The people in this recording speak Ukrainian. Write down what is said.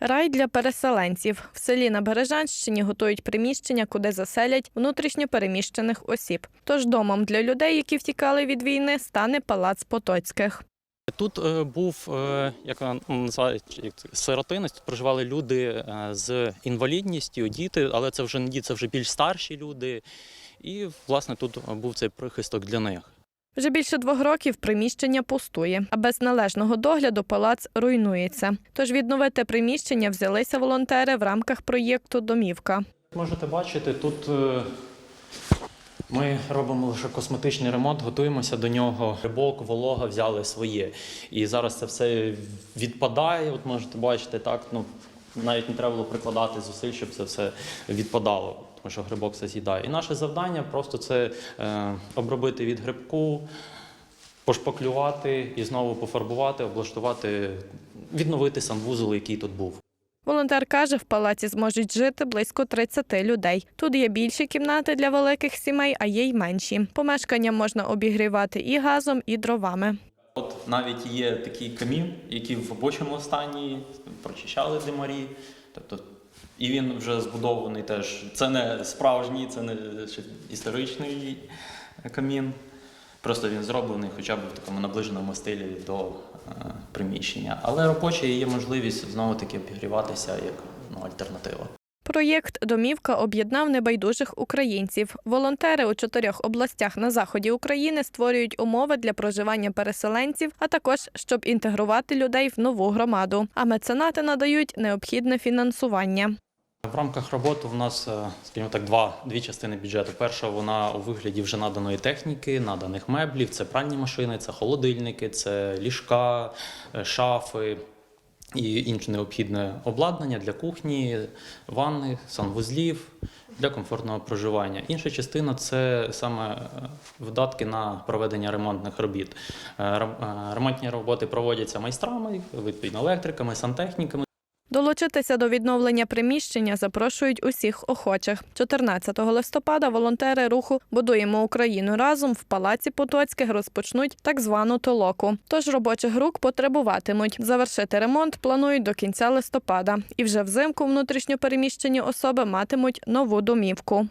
Рай для переселенців в селі на Бережанщині готують приміщення, куди заселять внутрішньо переміщених осіб. Тож домом для людей, які втікали від війни, стане палац Потоцьких. Тут е, був, е, як вона називають, сиротинець, тут проживали люди е, з інвалідністю, діти, але це вже не діти, це вже більш старші люди. І, власне, тут був цей прихисток для них. Вже більше двох років приміщення пустує, а без належного догляду палац руйнується. Тож відновити приміщення взялися волонтери в рамках проєкту Домівка. Можете бачити, тут е, ми робимо лише косметичний ремонт, готуємося до нього. Рибок, волога взяли своє. І зараз це все відпадає. От можете бачити, так ну навіть не треба було прикладати зусиль, щоб це все відпадало, тому що грибок все з'їдає. І наше завдання просто це е, обробити від грибку, пошпаклювати і знову пофарбувати, облаштувати, відновити санвузол, який тут був. Волонтер каже, в палаці зможуть жити близько 30 людей. Тут є більші кімнати для великих сімей, а є й менші. Помешкання можна обігрівати і газом, і дровами. Навіть є такий камін, який в робочому стані прочищали димарі. Тобто, і він вже збудований теж. Це не справжній, це не історичний камін. Просто він зроблений хоча б в такому наближеному стилі до е, приміщення. Але робочий є можливість знову таки обігріватися як ну, альтернатива. Проєкт Домівка об'єднав небайдужих українців. Волонтери у чотирьох областях на заході України створюють умови для проживання переселенців, а також щоб інтегрувати людей в нову громаду. А меценати надають необхідне фінансування. В рамках роботи в нас, е, скажімо так, два, дві частини бюджету. Перша вона у вигляді вже наданої техніки, наданих меблів, це пральні машини, це холодильники, це ліжка, е, шафи і інше необхідне обладнання для кухні, ванни, санвузлів для комфортного проживання. Інша частина це саме е, видатки на проведення ремонтних робіт. Е, е, Ремонтні роботи проводяться майстрами, відповідно електриками, сантехніками. Долучитися до відновлення приміщення запрошують усіх охочих. 14 листопада волонтери руху Будуємо Україну разом в палаці Потоцьких розпочнуть так звану толоку. Тож робочих рук потребуватимуть. Завершити ремонт планують до кінця листопада. І вже взимку внутрішньопереміщені особи матимуть нову домівку.